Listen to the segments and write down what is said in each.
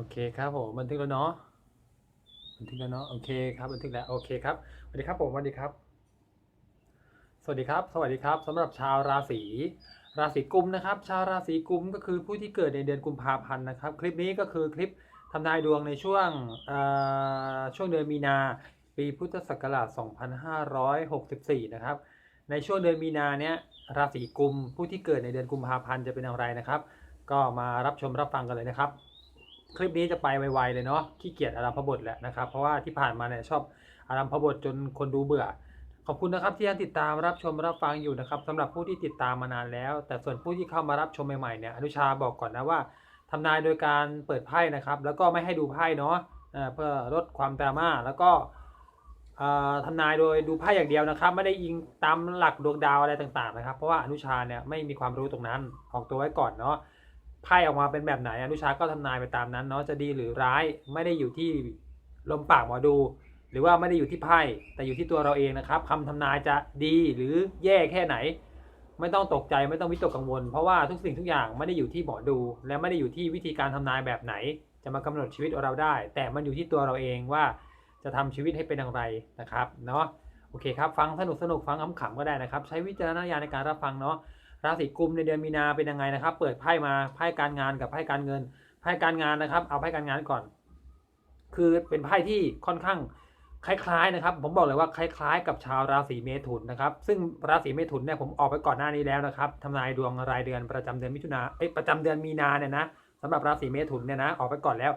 โอเคครับผมบันทึกแล้วเนาะบันทึกแล้วเนาะโอเคครับบันทึกแล้วโอเคครับสวัสดีครับผมสวัสดีครับ สวัสดีครับ สวัสดีครับสำหรับชาวราศีราศีกุมนะครับ ชาวราศีกุมก็คือผู้ที่เกิดในเดือนกุมภาพันธ์นะครับ คลิปนี้ก็คือคลิปทำนายดวงในช่วงช่วงเดือนมีนา ปีพุทธศักราช 2564 นะครับ ในช่วงเดือนมีนาเนี้ยราศีกุมผู้ที่เกิดในเดือนกุมภาพันธ์จะเป็นอย่างไรนะครับ ก็มารับชมรับฟังกันเลยนะครับ คลิปนี้จะไปไวๆเลยเนาะขี้เกียจอารัมพบทแหละนะครับ เพราะว่าที่ผ่านมาเนี่ยชอบอารัมพบทจนคนดูเบื่อ ขอบคุณนะครับที่ยังติดตามรับชมรับฟังอยู่นะครับสำหรับผู้ที่ติดตามมานานแล้ว แต่ส่วนผู้ที่เข้ามารับชมใหม่ๆเนี่ยอนุชาบอกก่อนนะว่าทำนายโดยการเปิดไพ่นะครับ แล้วก็ไม่ให้ดูไพ่เนาะเอ่อเพื่อลดความดราม่าแล้วก็ทำนายโดยดูไพ่อย่างเดียวนะครับ ไม่ได้ยิงตามหลักดวงดาวอะไรต่างๆนะครับ เพราะว่าอนุชาเนี่ยไม่มีความรู้ตรงนั้นออกตัวไว้ก่อนเนาะ ไพ่ออกมาเป็นแบบไหนอนุชาก็ทำนายไปตามนั้นเนาะจะดีหรือร้ายไม่ได้อยู่ที่ลมปากหมอดู หรือว่าไม่ได้อยู่ที่ไพ่แต่อยู่ที่ตัวเราเองนะครับคำทำนายจะดีหรือแย่แค่ไหน ไม่ต้องตกใจไม่ต้องวิตกกังวล เพราะว่าทุกสิ่งทุกอย่างไม่ได้อยู่ที่หมอดู และไม่ได้อยู่ที่วิธีการทำนายแบบไหน จะมากำหนดชีวิตเราได้ แต่มันอยู่ที่ตัวเราเองว่าจะทำชีวิตให้เป็นอย่างไรนะครับเนาะโอเคครับฟังสนุกสนุกฟังขำๆก็ได้นะครับ ใช้วิจารณญาณในการรับฟังเนาะ ราศีกุมในเดือนมีนาเป็นยังไงนะครับ เปิดไพ่มาไพ่การงานกับไพ่การเงิน ไพ่การงานนะครับ เอาไพ่การงานก่อน คือเป็นไพ่ที่ค่อนข้างคล้ายๆนะครับ ผมบอกเลยว่าคล้ายๆ กับชาวราศีเมถุนนะครับ ซึ่งราศีเมถุนเนี่ยผมออกไปก่อนหน้านี้แล้วนะครับทำนายดวงรายเดือนประจำเดือนมิถุนาเอ้ยประจำเดือนมีนาเนี่ยนะสำหรับราศีเมถุนเนี่ยนะออกไปก่อนแล้ว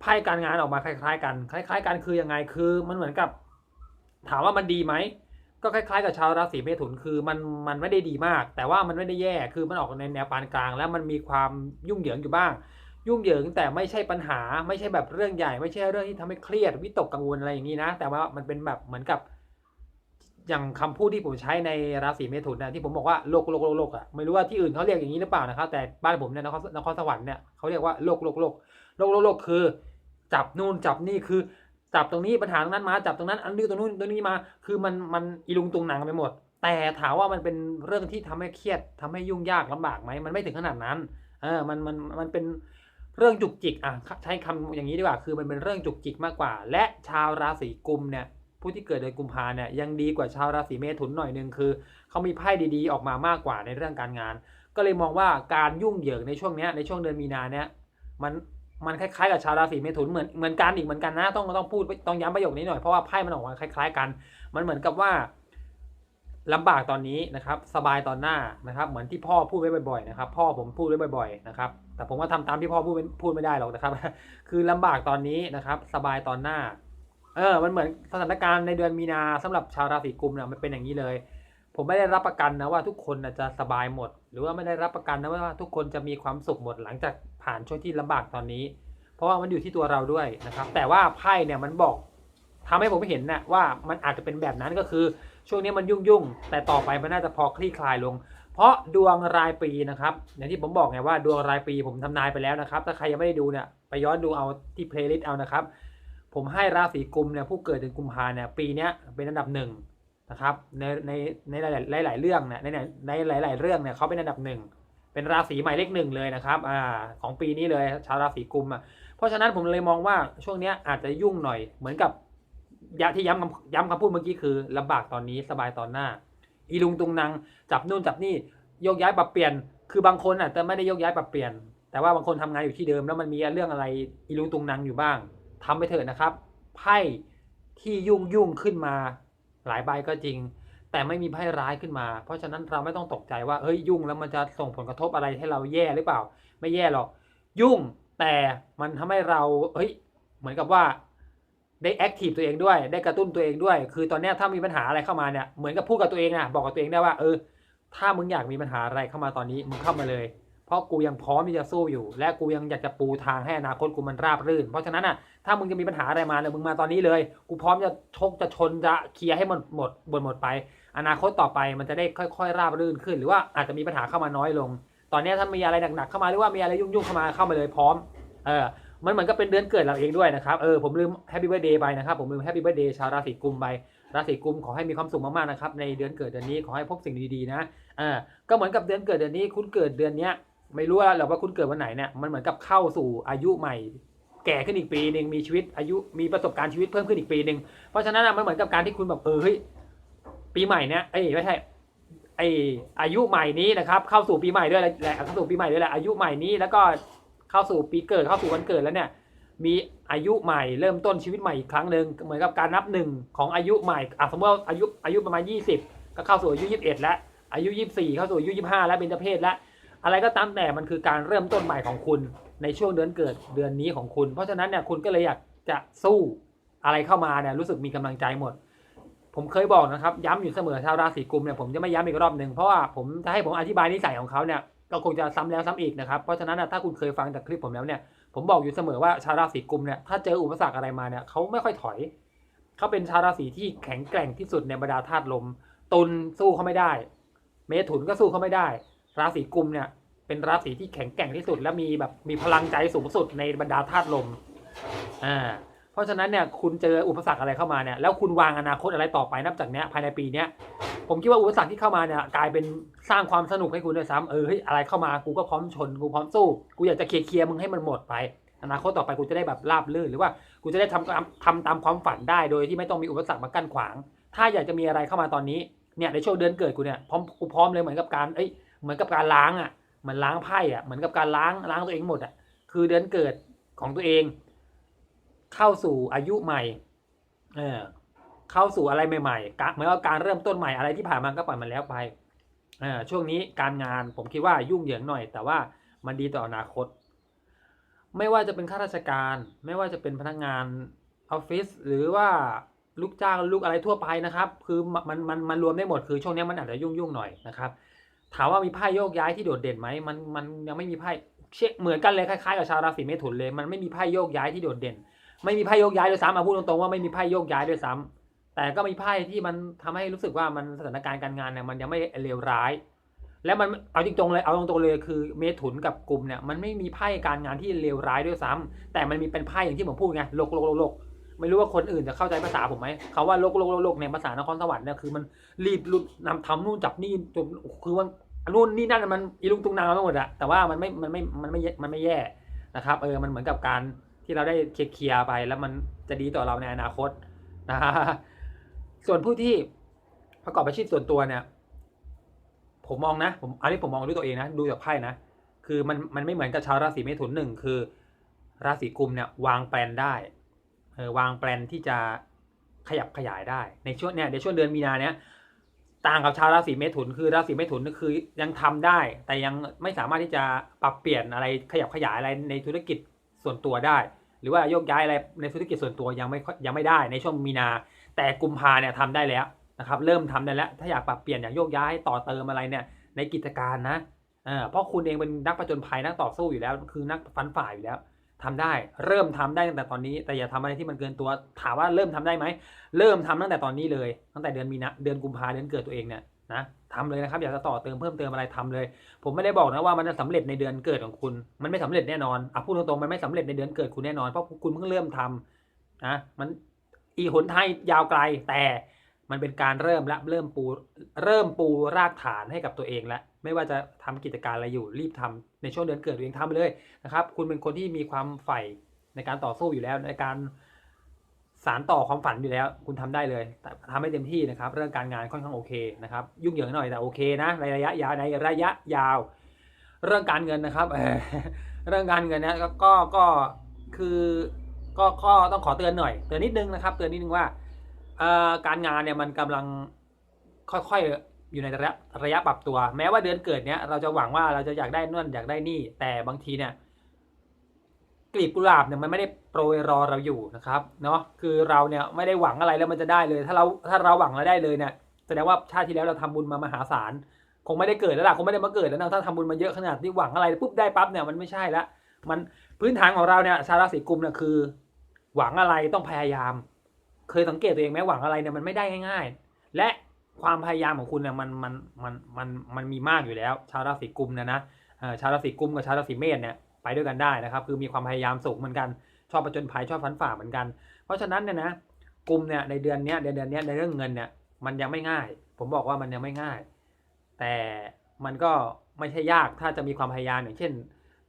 ไพ่การงานออกมาคล้าย ๆ กัน คล้าย ๆ กันคือยังไงคือ มันเหมือนกับ ถามว่ามันดีไหม ก็คล้ายๆกับชาวราศีเมถุนคือมันมันไม่ได้ดีมาก แต่ว่ามันไม่ได้แย่คือมันออกในแนวปานกลาง แล้วมันมีความยุ่งเหยิงอยู่บ้าง ยุ่งเหยิงแต่ไม่ใช่ปัญหา ไม่ใช่แบบเรื่องใหญ่ ไม่ใช่เรื่องที่ทำให้เครียดวิตกกังวลอะไรอย่างนี้นะ แต่ว่ามันเป็นแบบเหมือนกับ อย่างคำพูดที่ผมใช้ในราศีเมถุนนะที่ผมบอกว่าโลกโลกโลกโลกอะไม่รู้ว่าที่อื่นเขาเรียกอย่างนี้หรือเปล่านะครับแต่บ้านผมเนี่ยนครนครสวรรค์เนี่ยเขาเรียกว่าโลกโลกโลกโลกโลกโลกคือ จับนู่นจับนี่คือ จับตรงนี้ปัญหาตรงนั้นมาจับตรงนั้น อันนี้ตรงนู้นตรงนี้มา คือมันมันอีลุงตุงหนังไปหมด แต่ถามว่ามันเป็นเรื่องที่ทำให้เครียดทำให้ยุ่งยากลำบากไหมมันไม่ถึงขนาดนั้นเออมันมันมันเป็นเรื่องจุกจิกอะใช้คำอย่างนี้ดีกว่า คือมันเป็นเรื่องจุกจิกมากกว่า และชาวราศีกุมเนี่ยผู้ที่เกิดเดือนกุมภาเนี่ยยังดีกว่าชาวราศีเมถุนหน่อยหนึงคือเขามีไพ่ดีๆ ออกมามากกว่าในเรื่องการงาน ก็เลยมองว่าการยุ่งเหยิงในช่วงเนี้ยในช่วงเดือนมีนาเนี่ยมัน มันคล้ายๆกับชาวราศีเมถุนเหมือนเหมือนกันอีกเหมือนกันนะต้องต้องพูดต้องย้ำประโยคนี้หน่อยเพราะว่าไพ่มันออกมาคล้าย ๆ กัน มันเหมือนกับว่าลำบากตอนนี้นะครับสบายตอนหน้านะครับเหมือนที่พ่อพูดไว้บ่อยๆนะครับพ่อผมพูดไว้บ่อยๆนะครับแต่ผมก็ทำตามที่พ่อพูดไม่พูดไม่ได้หรอกนะครับ คือลำบากตอนนี้นะครับสบายตอนหน้าเออมันเหมือนสถานการณ์ในเดือนมีนาสำหรับชาวราศีกุมเนี่ยมันเป็นอย่างนี้เลย ผมไม่ได้รับประกันนะว่าทุกคนจะสบายหมด หรือว่าไม่ได้รับประกันนะว่าทุกคนจะมีความสุขหมดหลังจาก ผ่านช่วงที่ลำบากตอนนี้ เพราะว่ามันอยู่ที่ตัวเราด้วยนะครับ แต่ว่าไพ่เนี่ยมันบอกทำให้ผมเห็นนะว่ามันอาจจะเป็นแบบนั้นก็คือ ช่วงนี้มันยุ่งยุ่งๆแต่ต่อไปมันน่าจะพอคลี่คลายลง เพราะดวงรายปีนะครับอย่างที่ผมบอกไงว่าดวงรายปีผมทำนายไปแล้วนะครับ ถ้าใครยังไม่ได้ดูเนี่ยไปย้อนดูเอาที่เพลย์ลิสต์เอานะครับ ผมให้ราศีกุมเนี่ยผู้เกิดเดือนกุมภาเนี่ยปีนี้เป็นอันดับหนึ่งนะครับในในในหลายหลายๆเรื่องเนี่ยในในหลาย ๆ เรื่องเนี่ยเขาเป็นอันดับหนึ่ง เป็นราศีหมายเลขหนึ่งเลยนะครับอ่าของปีนี้เลยชาวราศีกุมอะเพราะฉะนั้นผมเลยมองว่าช่วงนี้อาจจะยุ่งหน่อยเหมือนกับยะที่ย้ำคำย้ำคำพูดเมื่อกี้คือลำบากตอนนี้สบายตอนหน้า อีลุงตุงนางจับนู่นจับนี่โยกย้ายปรับเปลี่ยน คือบางคนอะจะไม่ได้โยกย้ายปรับเปลี่ยน แต่ว่าบางคนทำงานอยู่ที่เดิมแล้วมันมีเรื่องอะไรอีลุงตุงนางอยู่บ้างทำไปเถอะนะครับไพ่ที่ยุ่งยุ่งขึ้นมาหลายใบก็จริง แต่ไม่มีไพ่ร้ายขึ้นมา เพราะฉะนั้นเราไม่ต้องตกใจว่าเฮ้ยยุ่งแล้วมันจะส่งผลกระทบอะไรให้เราแย่หรือเปล่า ไม่แย่หรอก ยุ่งแต่มันทำให้เราเฮ้ยเหมือนกับว่าได้แอคทีฟตัวเองด้วยได้กระตุ้นตัวเองด้วย คือตอนนี้ถ้ามีปัญหาอะไรเข้ามาเนี่ยเหมือนกับพูดกับตัวเองอะบอกกับตัวเองได้ว่าเออ ถ้ามึงอยากมีปัญหาอะไรเข้ามาตอนนี้มึงเข้ามาเลย เพราะกูยังพร้อมที่จะสู้อยู่ และกูยังอยากจะปูทางให้อนาคตกูมันราบรื่น เพราะฉะนั้นอะถ้ามึงจะมีปัญหาอะไรมาเนี่ยมึงมาตอนนี้เลย กูพร้อมจะชกจะชนจะเคลียร์ให้หมดหมดหมดหมดไป อนาคตต่อไปมันจะได้ค่อย ๆ ราบรื่นขึ้น หรือว่าอาจจะมีปัญหาเข้ามาน้อยลง ตอนนี้ถ้ามีอะไรหนักๆเข้ามาหรือว่ามีอะไรยุ่งๆเข้ามาเข้ามาเลยพร้อมเออมันเหมือนกับเป็นเดือนเกิดเราเองด้วยนะครับเออผมลืมแฮปปี้เบิร์ดเดย์ไปนะครับผมลืมแฮปปี้เบิร์ดเดย์ชาวราศีกุมไปราศีกุมขอให้มีความสุขมากๆนะครับในเดือนเกิดเดือนนี้ขอให้พบสิ่งดีๆนะเออก็เหมือนกับเดือนเกิดเดือนนี้คุณเกิดเดือนเนี้ยไม่รู้ว่าหรอกว่าคุณเกิดวันไหนเนี่ยมันเหมือนกับเข้าสู่อายุใหม่ แก่ขึ้นอีกปีหนึ่งมีชีวิตอายุมีประสบการณ์ชีวิตเพิ่มขึ้นอีกปีหนึ่งเพราะฉะนั้นมันเหมือนกับการที่คุณแบบเออเฮ้ย ปีใหม่เนี้ยเอ้ยไม่ใช่ไออายุใหม่นี้นะครับ เข้าสู่ปีใหม่ด้วยแหละเข้าสู่ปีใหม่ด้วยแหละอายุใหม่นี้แล้วก็เข้าสู่ปีเกิดเข้าสู่วันเกิดแล้วเนี่ยมีอายุใหม่เริ่มต้นชีวิตใหม่อีกครั้งหนึ่งเหมือนกับการนับหนึ่งของอายุใหม่อะสมมติว่าอายุอายุประมาณ 20 ก็เข้าสู่อายุ 21 แล้ว อายุ 24 เข้าสู่อายุ 25 แล้วเป็นเพศแล้วอะไรก็ตามแต่มันคือการเริ่มต้นใหม่ของคุณในช่วงเดือนเกิดเดือนนี้ของคุณ เพราะฉะนั้นเนี่ยคุณก็เลยอยากจะสู้อะไรเข้ามาเนี่ยรู้สึกมีกำลังใจหมด ผมเคยบอกนะครับ ย้ำอยู่เสมอชาวราศีกุมเนี่ยผมจะไม่ย้ำอีกรอบหนึ่งเพราะว่าผมจะให้ผมอธิบายนิสัยของเขาเนี่ยก็คงจะซ้ำแล้วซ้ำอีกนะครับเพราะฉะนั้นถ้าคุณเคยฟังจากคลิปผมแล้วเนี่ยผมบอกอยู่เสมอว่าชาวราศีกุมเนี่ยถ้าเจออุปสรรคอะไรมาเนี่ยเขาไม่ค่อยถอยเขาเป็นชาวราศีที่แข็งแกร่งที่สุดในบรรดาธาตุลมตุลสู้เขาไม่ได้ เมถุนก็สู้เขาไม่ได้ ราศีกุมเนี่ยเป็นราศีที่แข็งแกร่งที่สุด และมีแบบมีพลังใจสูงสุดในบรรดาธาตุลมอ่า เพราะฉะนั้นเนี่ยคุณเจออุปสรรคอะไรเข้ามาเนี่ยแล้วคุณวางอนาคตอะไรต่อไปนับจากเนี้ยภายในปีเนี้ยผมคิดว่าอุปสรรคที่เข้ามาเนี่ยกลายเป็นสร้างความสนุกให้คุณด้วยซ้ำเออเฮ้ยอะไรเข้ามากูก็พร้อมชนกูพร้อมสู้กูอยากจะเคลียร์มึงให้มันหมดไป อนาคตต่อไปกูจะได้แบบราบรื่นหรือว่ากูจะได้ทำตามทำตามความฝันได้โดยที่ไม่ต้องมีอุปสรรคมากั้นขวาง ถ้าอยากจะมีอะไรเข้ามาตอนนี้เนี่ยในช่วงเดือนเกิดกูเนี่ยพร้อมกูพร้อมเลยเหมือนกับการเอ้ยเหมือนกับการล้างอะเหมือนล้างไพ่อะเหมือนกับการล้างล้างตัวเองหมดอะคือเดือนเกิดของตัวเอง เข้าสู่อายุใหม่ เออ เข้าสู่อะไรใหม่ๆกะเหมือนกับการเริ่มต้นใหม่อะไรที่ผ่านมาก็ปล่อยมันแล้วไปเออช่วงนี้การงานผมคิดว่ายุ่งเหยิงหน่อย แต่ว่ามันดีต่ออนาคต ไม่ว่าจะเป็นข้าราชการ ไม่ว่าจะเป็นพนักงานออฟฟิศหรือว่าลูกจ้างลูกอะไรทั่วไปนะครับ คือมันมันมันรวมได้หมดคือช่วงนี้มันอาจจะยุ่งยุ่งหน่อยนะครับ ถามว่ามีไพ่โยกย้ายที่โดดเด่นไหมมันมันยังไม่มีไพ่เช่เหมือนกันเลยคล้ายๆกับชาวราศีเมถุนเลย มันไม่มีไพ่โยกย้ายที่โดดเด่น ไม่มีไพ่โยกย้ายด้วยซ้ำมาพูดตรงๆว่าไม่มีไพ่โยกย้ายด้วยซ้ำแต่ก็มีไพ่ที่มันทำให้รู้สึกว่ามันสถานการณ์การงานเนี่ยมันยังไม่เลวร้าย และมันเอาจริงๆเลยเอาตรงๆเลยคือเมถุนกับกลุ่มเนี่ยมันไม่มีไพ่การงานที่เลวร้ายด้วยซ้ำแต่มันมีเป็นไพ่อย่างที่ผมพูดไงโลกโลกโลกไม่รู้ว่าคนอื่นจะเข้าใจภาษาผมไหมคำว่าโลกโลกโลกโลกในภาษานครสวรรค์เนี่ยคือมันรีบรุดนำทำนู่นจับนี่จนคือมันนู่นนี่นั่นมันอีลุงตุงนางไปหมดอะแต่ว่ามันไม่มันไม่มันไม่มันไม่แย่นะครับ เออมันเหมือนกับการ ที่เราได้เคลียร์ไปแล้วมันจะดีต่อเราในอนาคตนะฮะส่วนผู้ที่ประกอบอาชีพส่วนตัวเนี่ย ผมมองนะ ผมอันนี้ผมมองด้วยตัวเองนะดูจากไพ่นะคือมันมันไม่เหมือนกับชาวราศีเมถุนหนึ่งคือ ราศีกุมเนี่ยวางแปลนได้เออวางแปลนที่จะขยับขยายได้ในช่วงเนี่ยในช่วงเดือนมีนาเนี้ยต่างกับชาวราศีเมถุนคือราศีเมถุนก็คือยังทำได้ แต่ยังไม่สามารถที่จะปรับเปลี่ยนอะไรขยับขยายอะไรในธุรกิจ ส่วนตัวได้ หรือว่าโยกย้ายอะไรในธุรกิจส่วนตัวยังไม่ยังไม่ได้ในช่วงมีนา แต่กุมภาเนี่ยทำได้แล้วนะครับเริ่มทำได้แล้วถ้าอยากปรับเปลี่ยนอยากโยกย้ายต่อเติมอะไรเนี่ยในกิจการนะเออเพราะคุณเองเป็นนักประจนภัยนักต่อสู้อยู่แล้ว คือนักฟันฝ่ายอยู่แล้วทำได้เริ่มทำได้ตั้งแต่ตอนนี้ แต่อย่าทำอะไรที่มันเกินตัวถามว่าเริ่มทำได้ไหมเริ่มทำตั้งแต่ตอนนี้เลย ตั้งแต่เดือนมีนาเดือนกุมภาเดือนเกิดตัวเองเนี่ย นะทำเลยนะครับอยากจะต่อเติมเพิ่มเติมอะไรทำเลย ผมไม่ได้บอกนะว่ามันจะสำเร็จในเดือนเกิดของคุณ มันไม่สำเร็จแน่นอนอะพูดตรงๆมันไม่สำเร็จในเดือนเกิดคุณแน่นอนเพราะคุณเพิ่งเริ่มทำนะมันอีหนทางยาวไกลแต่มันเป็นการเริ่มและเริ่มปูเริ่มปูรากฐานให้กับตัวเองแล้วไม่ว่าจะทำกิจการอะไรอยู่รีบทำในช่วงเดือนเกิดตัวเองทำไปเลยนะครับ คุณเป็นคนที่มีความใฝ่ในการต่อสู้อยู่แล้วในการ สารต่อความฝันอยู่แล้ว คุณทำได้เลยแต่ทำให้เต็มที่นะครับ เรื่องการงานค่อนข้างโอเคนะครับ ยุ่งเหยิงหน่อยแต่โอเคนะในระยะยาวในระยะยาว เรื่องการเงินนะครับเรื่องการเงินเนี่ยก็ก็คือก็ก็ต้องขอเตือนหน่อย เตือนนิดนึงนะครับ เตือนนิดนึงว่าการงานเนี่ยมันกำลังค่อยๆอยู่ในระยะระยะปรับตัว แม้ว่าเดือนเกิดเนี้ยเราจะหวังว่าเราจะอยากได้นู่นอยากได้นี่แต่บางทีเนี่ย กลีบกุหลาบเนี่ยมันไม่ได้โปรยรอเราอยู่นะครับเนาะคือเราเนี่ยไม่ได้หวังอะไรแล้วมันจะได้เลย ถ้าเราถ้าเราหวังแล้วได้เลยเนี่ยแสดงว่าชาติที่แล้วเราทำบุญมามหาศาลคงไม่ได้เกิดแล้วล่ะคงไม่ได้มาเกิดแล้วนะถ้าทำบุญมาเยอะขนาดที่หวังอะไรปุ๊บได้ปั๊บเนี่ยมันไม่ใช่ละมันพื้นฐานของเราเนี่ยชาวราศีกุมเนี่ยคือ หวังอะไรต้องพยายาม เคยสังเกตตัวเองไหมหวังอะไรเนี่ยมันไม่ได้ง่าย ๆ และความพยายามของคุณเนี่ยมันมันมันมันมันมีมากอยู่แล้ว ชาวราศีกุมเนี่ยนะชาวราศีกุมกับชาวราศีเมษเนี่ย ไปด้วยกันได้นะครับ คือมีความพยายามสูงเหมือนกันชอบประจนภัยชอบฟันฝ่าเหมือนกัน เพราะฉะนั้นเนี่ยนะกลุ่มเนี่ยในเดือนนี้เดือนเดือนนี้ในเรื่องเงินเนี่ยมันยังไม่ง่าย ผมบอกว่ามันยังไม่ง่าย แต่มันก็ไม่ใช่ยากถ้าจะมีความพยายามอย่างเช่น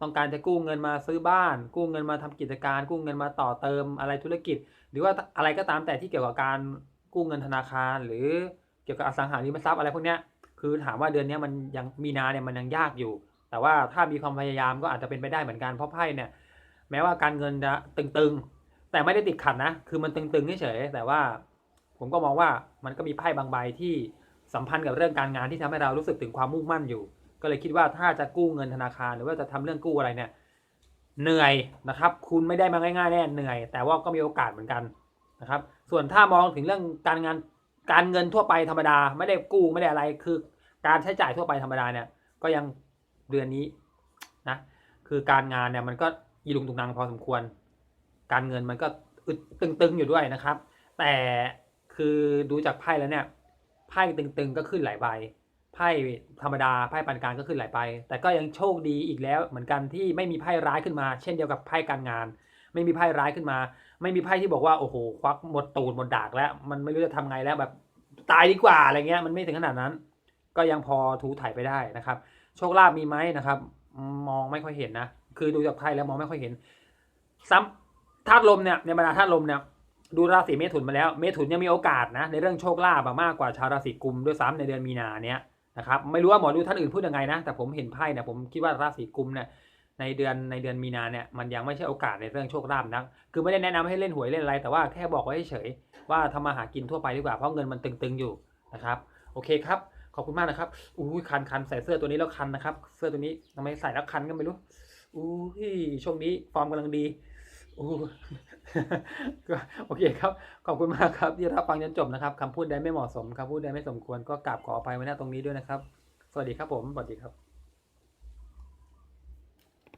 ต้องการจะกู้เงินมาซื้อบ้าน กู้เงินมาทำกิจการ กู้เงินมาต่อเติมอะไรธุรกิจ หรือว่าอะไรก็ตามแต่ที่เกี่ยวกับการกู้เงินธนาคาร หรือเกี่ยวกับอสังหาริมทรัพย์อะไรพวกนี้คือถามว่าเดือนนี้มันยังมีนาเนี่ยมันยังยากอยู่ แต่ว่าถ้ามีความพยายามก็อาจจะเป็นไปได้เหมือนกันเพราะไพ่เนี่ย แม้ว่าการเงินจะตึงๆ แต่ไม่ได้ติดขัดนะ คือมันตึงๆเฉยแต่ว่า ผมก็มองว่ามันก็มีไพ่บางใบที่สัมพันธ์กับเรื่องการงานที่ทำให้เรารู้สึกถึงความมุ่งมั่นอยู่ ก็เลยคิดว่าถ้าจะกู้เงินธนาคารหรือว่าจะทำเรื่องกู้อะไรเนี่ยเหนื่อยนะครับ คุณไม่ได้มาง่ายๆแน่เหนื่อย แต่ว่าก็มีโอกาสเหมือนกันนะครับ ส่วนถ้ามองถึงเรื่องการงานการเงินทั่วไปธรรมดา ไม่ได้กู้ไม่ได้อะไรคือ การใช้จ่ายทั่วไปธรรมดาเนี่ยก็ยัง เดือนนี้นะคือการงานเนี่ยมันก็ยีลุงตุงนางพอสมควร การเงินมันก็อึดตึงๆอยู่ด้วยนะครับ แต่คือดูจากไพ่แล้วเนี่ยไพ่ตึงๆก็ขึ้นหลายใบไพ่ธรรมดาไพ่ปานกลางก็ขึ้นหลายใบแต่ก็ยังโชคดีอีกแล้ว เหมือนกันที่ไม่มีไพ่ร้ายขึ้นมา เช่นเดียวกับไพ่การงาน ไม่มีไพ่ร้ายขึ้นมา ไม่มีไพ่ที่บอกว่าโอ้โหควักหมดตูดหมดดากแล้ว มันไม่รู้จะทำไงแล้วแบบตายดีกว่าอะไรเงี้ยมันไม่ถึงขนาดนั้น ก็ยังพอถูถ่ายไปได้นะครับ โชคลาภมีไหมนะครับ มองไม่ค่อยเห็นนะ คือดูจากไพ่แล้วมองไม่ค่อยเห็น ซ้ำธาตุลมเนี่ยในบรรดาธาตุลมเนี่ยดูราศีเมถุนมาแล้ว เมถุนยังมีโอกาสนะ ในเรื่องโชคลาภมากกว่าชาวราศีกุมด้วยซ้ำในเดือนมีนาเนี้ยนะครับไม่รู้ว่าหมอดูท่านอื่นพูดยังไงนะ แต่ผมเห็นไพ่เนี่ยผมคิดว่าราศีกุมเนี่ยในเดือนในเดือนมีนาเนี่ยมันยังไม่ใช่โอกาสในเรื่องโชคลาภนัก คือไม่ได้แนะนำให้เล่นหวยเล่นอะไร แต่ว่าแค่บอกไว้เฉยว่าทำมาหากินทั่วไปดีกว่าเพราะเงินมันตึงๆอยู่นะครับ โอเคครับ ขอบคุณมากนะครับอู้คันคันใส่เสื้อตัวนี้แล้วคันนะครับ เสื้อตัวนี้ทำไมใส่แล้วคันก็ไม่รู้อู้ช่วงนี้ฟอร์มกำลังดีอู้ก็โอเคครับ ขอบคุณมากครับที่รับฟังจนจบนะครับคำพูดใดไม่เหมาะสมคำพูดใดไม่สมควรก็กราบขออภัยไว้หน้าตรงนี้ด้วยนะครับ สวัสดีครับผมสวัสดีครับ